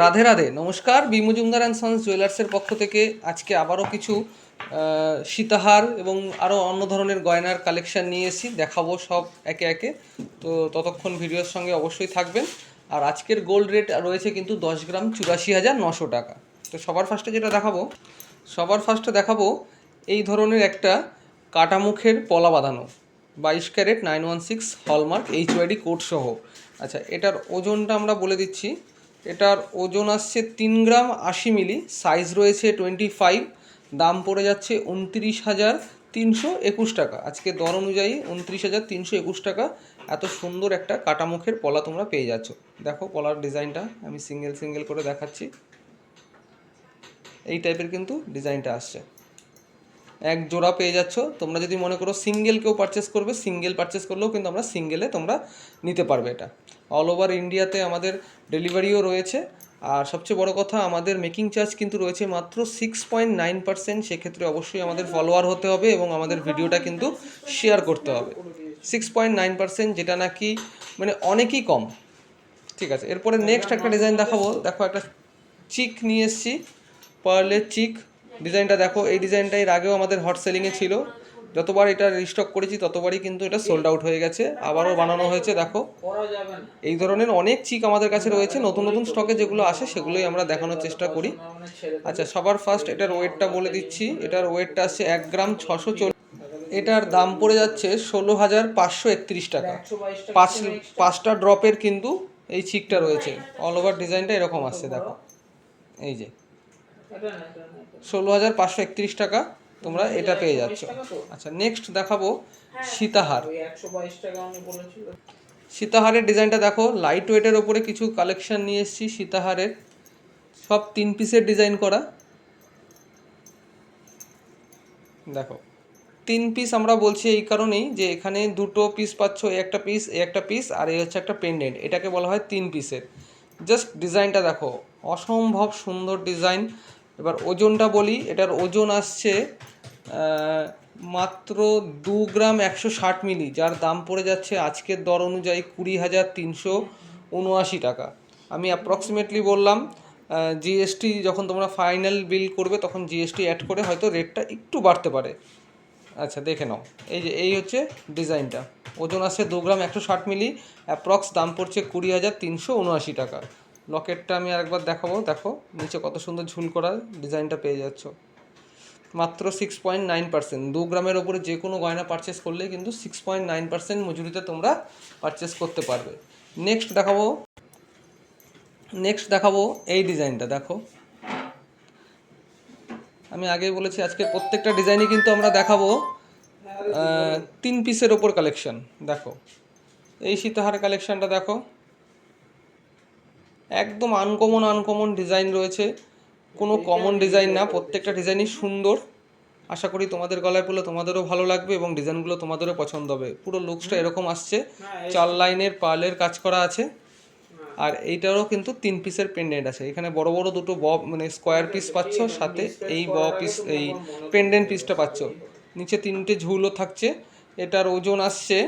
রাধে রাধে, নমস্কার। B Majumdar and sons জুয়েলার্সের পক্ষ থেকে আজকে আবারও কিছু সীতাহার এবং আরও অন্য ধরনের গয়নার কালেকশন নিয়ে এসেছি। দেখাবো সব একে একে। তো ততক্ষণ ভিডিওর সঙ্গে অবশ্যই থাকবেন। আর আজকের গোল্ড রেট রয়েছে কিন্তু দশ গ্রাম চুরাশি হাজার নশো টাকা। তো সবার ফার্স্টে যেটা দেখাবো, সবার ফার্স্টে দেখাবো এই ধরনের একটা কাটামুখের পলা বাঁধানো, বাইশ carat nine one six hallmark H UID code সহ। আচ্ছা এটার ওজনটা আমরা বলে দিচ্ছি। এটার ওজন আসছে তিন গ্রাম আশি মিলি সাইজ রয়েছে টোয়েন্টি ফাইভ দাম পড়ে যাচ্ছে উনত্রিশ হাজার তিনশো একুশ টাকা। আজকে দর অনুযায়ী উনত্রিশ হাজার তিনশো একুশ টাকা, এত সুন্দর একটা কাটামুখের পলা তোমরা পেয়ে যাচ্ছ। দেখো পলার ডিজাইনটা, আমি সিঙ্গেল সিঙ্গেল করে দেখাচ্ছি। এই টাইপের কিন্তু ডিজাইনটা আসছে। এক জোড়া পেয়ে যাচ্ছ, তোমরা যদি মনে করো সিঙ্গেল কেউ পারচেস করবে সিঙ্গেল পারচেস করলেও কিন্তু আমরা সিঙ্গেলে তোমরা নিতে পারবে এটা। অল ওভার ইন্ডিয়াতে আমাদের ডেলিভারিও রয়েছে। আর সবচেয়ে বড় কথা, আমাদের মেকিং চার্জ কিন্তু রয়েছে মাত্র সিক্স পয়েন্ট নাইন পার্সেন্ট সেক্ষেত্রে অবশ্যই আমাদের ফলোয়ার হতে হবে এবং আমাদের ভিডিওটা কিন্তু শেয়ার করতে হবে। সিক্স পয়েন্ট নাইন পার্সেন্ট যেটা নাকি মানে অনেকই কম। ঠিক আছে, এরপরে নেক্সট একটা ডিজাইন দেখাবো। দেখো একটা চিক নিয়ে এসেছি। পার্লের চিক ডিজাইনটা দেখো, এই ডিজাইনটা এর আগেও আমাদের হট সেলিংয়ে ছিল। যতবার এটা রিস্টক করেছি, ততবারই কিন্তু এটা সোল্ড আউট হয়ে গেছে। আবারও বানানো হয়েছে, দেখো। এই ধরনের অনেক চিক আমাদের কাছে রয়েছে। নতুন নতুন স্টকে যেগুলো আসে, সেগুলোই আমরা দেখানোর চেষ্টা করি। আচ্ছা সবার ফার্স্ট এটার ওয়েটটা বলে দিচ্ছি। এটার ওয়েটটা আসছে এক গ্রাম ছশো এটার দাম পড়ে যাচ্ছে ষোলো হাজার পাঁচশো একত্রিশ টাকা। পাঁচ, পাঁচটা ড্রপের কিন্তু এই চিকটা রয়েছে। অল ওভার ডিজাইনটা এরকম আসছে, দেখো। এই যে। ষোলো হাজার পাঁচশো একত্রিশ টাকা। তোমরা এটা পেয়ে যাচ্ছ। আচ্ছা নেক্সট দেখাবো সীতাহার। সীতাহারের ডিজাইনটা দেখো লাইট ওয়েটের ওপরে কিছু কালেকশন নিয়ে এসেছি সীতাহারের। সব তিন পিসের ডিজাইন করা। দেখো তিন পিস আমরা বলছি এই কারণেই যে এখানে দুটো পিস পাচ্ছ এই একটা পিস এই একটা পিস আর এই হচ্ছে একটা পেন্ডেন্ট এটাকে বলা হয় তিন পিসের জাস্ট ডিজাইনটা দেখো অসম্ভব সুন্দর ডিজাইন এবার ওজনটা বলি এটার ওজন আসছে মাত্র দু গ্রাম একশো ষাট মিলি, যার দাম পড়ে যাচ্ছে আজকের দর অনুযায়ী কুড়ি হাজার তিনশো উনআশি টাকা। আমি অ্যাপ্রক্সিমেটলি বললাম জিএসটি যখন তোমরা ফাইনাল বিল করবে, তখন জিএসটি অ্যাড করে হয়তো রেটটা একটু বাড়তে পারে। আচ্ছা দেখে নাও। এই যে, এই হচ্ছে ডিজাইনটা ওজন আছে দু গ্রাম একশো ষাট মিলি অ্যাপ্রক্স দাম পড়ছে কুড়ি হাজার তিনশো উনআশি টাকা। লকেটটা আমি আরেকবার দেখাবো। দেখো, নিচে কত সুন্দর ঝুল করা ডিজাইনটা পেয়ে যাচ্ছ। মাত্র সিক্স পয়েন্ট নাইন পার্সেন্ট দু গ্রামের ওপরে যে কোনো গয়না পারচেস করলে কিন্তু সিক্স পয়েন্ট নাইন পার্সেন্ট মজুরিতে তোমরা পারচেস করতে পারবে। নেক্সট দেখাবো। নেক্সট দেখাবো এই ডিজাইনটা দেখো। আমি আগেই বলেছি আজকে প্রত্যেকটা ডিজাইনই কিন্তু আমরা দেখাবো তিন পিসের ওপর কালেকশন দেখো। এই সীতাহার কালেকশনটা দেখো। একদম আনকমন আনকমন ডিজাইন রয়েছে। কোনো কমন ডিজাইন না প্রত্যেকটা ডিজাইনই সুন্দর। আশা করি তোমাদের গলায় পড়লে তোমাদেরও ভালো লাগবে এবং ডিজাইনগুলো তোমাদেরও পছন্দ হবে। পুরো লুকসটা এরকম আসছে চার লাইনের পার্লের কাজ করা আছে। আর এইটারও কিন্তু তিন পিসের পেন্ডেন্ট আছে। এখানে বড় বড় দুটো ব মানে স্কোয়ার পিস পাচ্ছ সাথে এই ব পিস এই পেন্ডেন্ট পিসটা পাচ্ছ। নিচে তিনটে ঝুলও থাকছে। এটার ওজন আসছে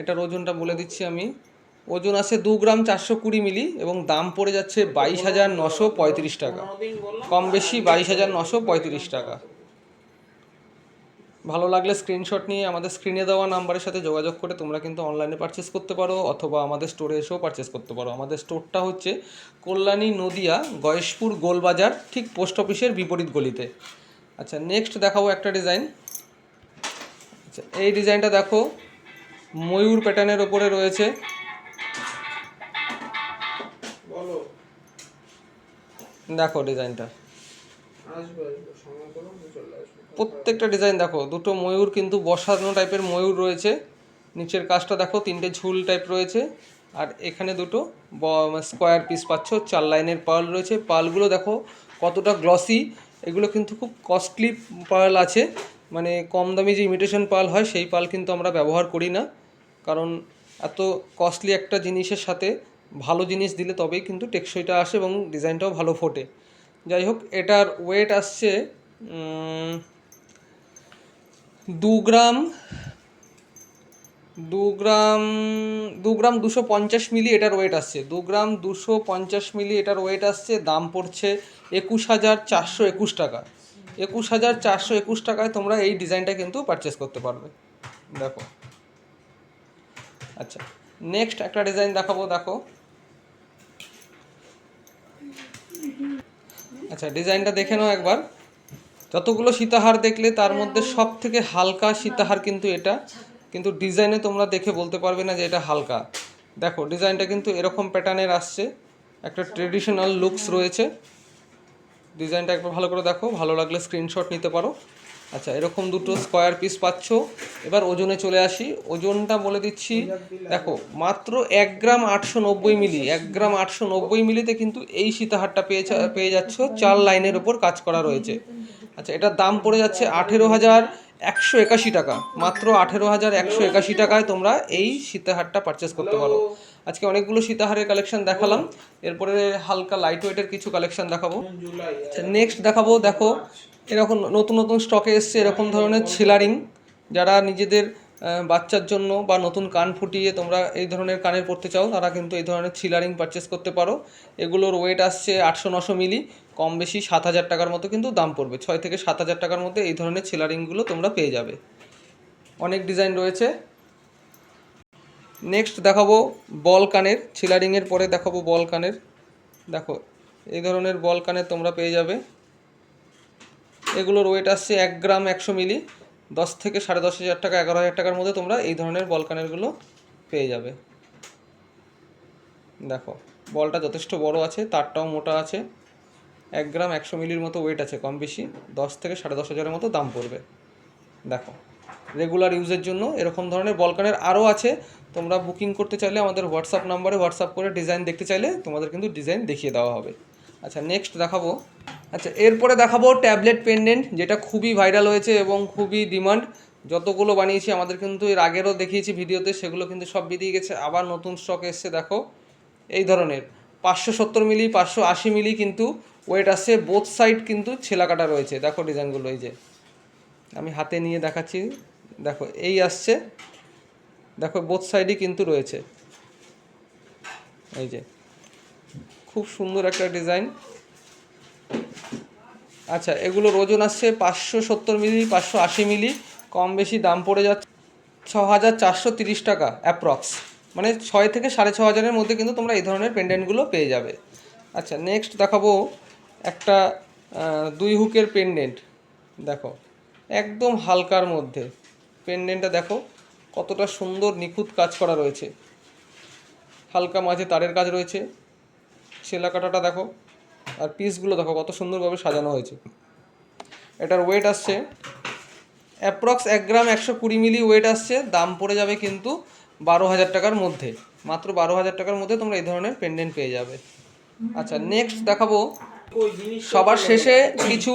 এটার ওজনটা বলে দিচ্ছি আমি। ওজন আছে দু গ্রাম চারশো কুড়ি মিলি এবং দাম পড়ে যাচ্ছে বাইশ হাজার নশো পঁয়ত্রিশ টাকা। কম বেশি বাইশ হাজার নশো পঁয়ত্রিশ টাকা। ভালো লাগলে স্ক্রিনশট নিয়ে আমাদের স্ক্রিনে দেওয়া নাম্বারের সাথে যোগাযোগ করে তোমরা কিন্তু অনলাইনে পারচেস করতে পারো অথবা আমাদের স্টোরে এসেও পারচেস করতে পারো। আমাদের স্টোরটা হচ্ছে কল্যাণী নদিয়া গয়েশপুর গোলবাজার ঠিক পোস্ট অফিসের বিপরীত গলিতে। আচ্ছা নেক্সট দেখাবো একটা ডিজাইন আচ্ছা এই ডিজাইনটা দেখো, ময়ূর প্যাটার্নের ওপরে রয়েছে। বলো। দেখো ডিজাইনটা। প্রত্যেকটা ডিজাইন দেখো দুটো ময়ূর কিন্তু বসানো টাইপের ময়ূর রয়েছে। নিচের কাজটা দেখো তিনটে ঝুল টাইপ রয়েছে। আর এখানে দুটো স্কোয়ার পিস পাচ্ছ চার লাইনের পার্ল রয়েছে। পার্লগুলো দেখো কতটা গ্লসি এগুলো কিন্তু খুব কস্টলি পার্ল আছে। মানে কম দামি যে ইমিটেশন পার্ল হয় সেই পার্ল কিন্তু আমরা ব্যবহার করি না। কারণ এত কস্টলি একটা জিনিসের সাথে ভালো জিনিস দিলে তবেই কিন্তু টেকসইটা আসে এবং ডিজাইনটাও ভালো ফোটে। যাই হোক এটার ওয়েট আসছে দু গ্রাম দু গ্রাম দু গ্রাম দুশো পঞ্চাশ মিলি এটার ওয়েট আসছে। দু গ্রাম দুশো পঞ্চাশ মিলি এটার ওয়েট আসছে, দাম পড়ছে একুশ হাজার চারশো একুশ টাকা। একুশ হাজার চারশো একুশ টাকায় তোমরা এই ডিজাইনটা কিন্তু পারচেস করতে পারবে। দেখো। আচ্ছা নেক্সট একটা ডিজাইন দেখাবো, দেখো। আচ্ছা ডিজাইনটা দেখে নাও একবার। যতগুলো সীতাহার দেখলে তার মধ্যে সব থেকে হালকা সীতাহার কিন্তু এটা। কিন্তু ডিজাইনে তোমরা দেখে বলতে পারবে না যে এটা হালকা। দেখো ডিজাইনটা কিন্তু এরকম প্যাটার্নের আসছে। একটা ট্রেডিশনাল লুকস রয়েছে। ডিজাইনটা একবার ভালো করে দেখো। ভালো লাগলে স্ক্রিনশট নিতে পারো। আচ্ছা এরকম দুটো স্কোয়ার পিস পাচ্ছ। এবার ওজনে চলে আসি। ওজনটা বলে দিচ্ছি, দেখো, মাত্র এক গ্রাম আটশো নব্বই মিলি। এক গ্রাম আটশো নব্বই মিলিতে কিন্তু এই সীতাহারটা পেয়ে পেয়ে যাচ্ছ। চার লাইনের ওপর কাজ করা রয়েছে। আচ্ছা এটার দাম পড়ে যাচ্ছে আঠেরো হাজার একশো একাশি টাকা। মাত্র আঠেরো হাজার একশো একাশি টাকায় তোমরা এই সীতাহারটা পারচেস করতে পারো। আজকে অনেকগুলো সীতাহারের কালেকশন দেখালাম। এরপরে হালকা লাইট ওয়েটের কিছু কালেকশন দেখাবো। আচ্ছা নেক্সট দেখাবো, দেখো এরকম নতুন নতুন স্টকে এসছে এরকম ধরনের ছিলারিং, যারা নিজেদের বাচ্চার জন্য বা নতুন কান ফুটিয়ে তোমরা এই ধরনের কানের পরতে চাও, তারা কিন্তু এই ধরনের ছিলারিং পারচেস করতে পারো। এগুলোর ওয়েট আসছে আটশো নশো মিলি, কম বেশি সাত হাজার টাকার মতো কিন্তু দাম পড়বে। ছয় থেকে সাত হাজার টাকার মধ্যে এই ধরনের ছিলারিংগুলো তোমরা পেয়ে যাবে। অনেক ডিজাইন রয়েছে। নেক্সট দেখাবো বল কানের ছিলারিংয়ের পরে দেখাবো বল কানের। দেখো, এই ধরনের বল কানের তোমরা পেয়ে যাবে। এগুলোর ওয়েট আসছে এক গ্রাম একশো মিলি। দশ থেকে সাড়ে দশ হাজার টাকা, এগারো হাজার টাকার মধ্যে তোমরা এই ধরনের বল কানেরগুলো পেয়ে যাবে। দেখো, বলটা যথেষ্ট বড় আছে, তারটাও মোটা আছে। এক গ্রাম একশো মিলির মতো ওয়েট আছে কম বেশি, দশ থেকে সাড়ে দশ হাজারের মতো দাম পড়বে। দেখো রেগুলার ইউজের জন্য এরকম ধরনের বলকানের আরও আছে। তোমরা বুকিং করতে চাইলে আমাদের হোয়াটসঅ্যাপ নাম্বারে হোয়াটসঅ্যাপ করে ডিজাইন দেখতে চাইলে তোমাদের কিন্তু ডিজাইন দেখিয়ে দেওয়া হবে। আচ্ছা নেক্সট দেখাবো। আচ্ছা এরপরে দেখাবো ট্যাবলেট পেন্ডেন্ট যেটা খুবই ভাইরাল হয়েছে এবং খুবই ডিমান্ড যতগুলো বানিয়েছি, আমাদের কিন্তু এর আগেরও দেখিয়েছি ভিডিওতে, সেগুলো কিন্তু সব বেরিয়ে গেছে। আবার নতুন স্টক এসছে, দেখো। এই ধরনের, পাঁচশো সত্তর মিলি, পাঁচশো আশি মিলি কিন্তু ওয়েট আসছে বোথ সাইড কিন্তু ছেলা কাটা রয়েছে। দেখো ডিজাইনগুলো, এই যে। আমি হাতে নিয়ে দেখাচ্ছি। দেখো, এই আসছে। দেখো বোথ সাইডই কিন্তু রয়েছে। এই যে। খুব সুন্দর একটা ডিজাইন। আচ্ছা এগুলোর ওজন আসছে পাঁচশো সত্তর মিলি, পাঁচশো আশি মিলি। কম বেশি দাম পড়ে যাচ্ছে ছ হাজার চারশো তিরিশ টাকা অ্যাপ্রক্স মানে ছয় থেকে সাড়ে ছ হাজারের মধ্যে কিন্তু তোমরা এই ধরনের পেন্ডেন্টগুলো পেয়ে যাবে। আচ্ছা নেক্সট দেখাবো একটা দুই হুকের পেন্ডেন্ট দেখো, একদম হালকার মধ্যে। পেন্ডেন্টটা দেখো, কতটা সুন্দর নিখুঁত কাজ করা রয়েছে। হালকা মাঝে তারের কাজ রয়েছে। সেলা কাটাটা দেখো, আর পিসগুলো দেখো কত সুন্দরভাবে সাজানো হয়েছে। এটার ওয়েট আসছে অ্যাপ্রক্স এক গ্রাম একশো কুড়ি মিলি ওয়েট আসছে, দাম পড়ে যাবে কিন্তু বারো হাজার টাকার মধ্যে। মাত্র বারো হাজার টাকার মধ্যে তোমরা এই ধরনের পেন্ডেন্ট পেয়ে যাবে। আচ্ছা নেক্সট দেখাবো। সবার শেষে কিছু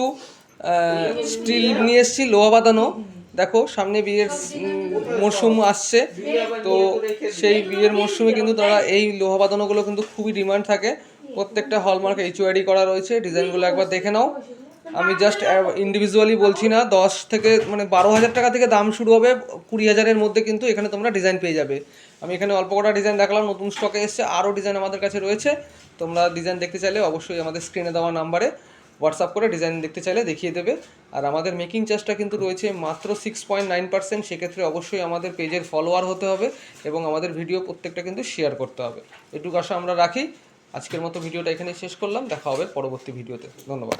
স্টিল নিয়ে এসেছি, লোহা বাঁধানো। দেখো, সামনে বিয়ের মরশুম আসছে। তো সেই বিয়ের মরশুমে কিন্তু তারা এই লোহা বাঁধানোগুলো কিন্তু খুবই ডিমান্ড থাকে। প্রত্যেকটা হলমার্ক এইচওআইডি করা রয়েছে ডিজাইনগুলো একবার দেখে নাও। আমি জাস্ট ইন্ডিভিজুয়ালি বলছি না, দশ থেকে মানে বারো হাজার টাকা থেকে দাম শুরু হবে, কুড়ি হাজারের মধ্যে কিন্তু এখানে তোমরা ডিজাইন পেয়ে যাবে। আমি এখানে অল্প কটা ডিজাইন দেখালাম, নতুন স্টকে এসছে, আরও ডিজাইন আমাদের কাছে রয়েছে। তোমরা ডিজাইন দেখতে চাইলে অবশ্যই আমাদের স্ক্রিনে দেওয়া নাম্বারে হোয়াটসঅ্যাপ করে ডিজাইন দেখতে চাইলে দেখিয়ে দেবে। আর আমাদের মেকিং চার্জটা কিন্তু রয়েছে মাত্র সিক্স পয়েন্ট নাইন পার্সেন্ট সেক্ষেত্রে অবশ্যই আমাদের পেজের ফলোয়ার হতে হবে এবং আমাদের ভিডিও প্রত্যেকটা কিন্তু শেয়ার করতে হবে। এটুকু আশা আমরা রাখি। আজকের মতো ভিডিওটা এখানেই শেষ করলাম দেখা হবে পরবর্তী ভিডিওতে। ধন্যবাদ।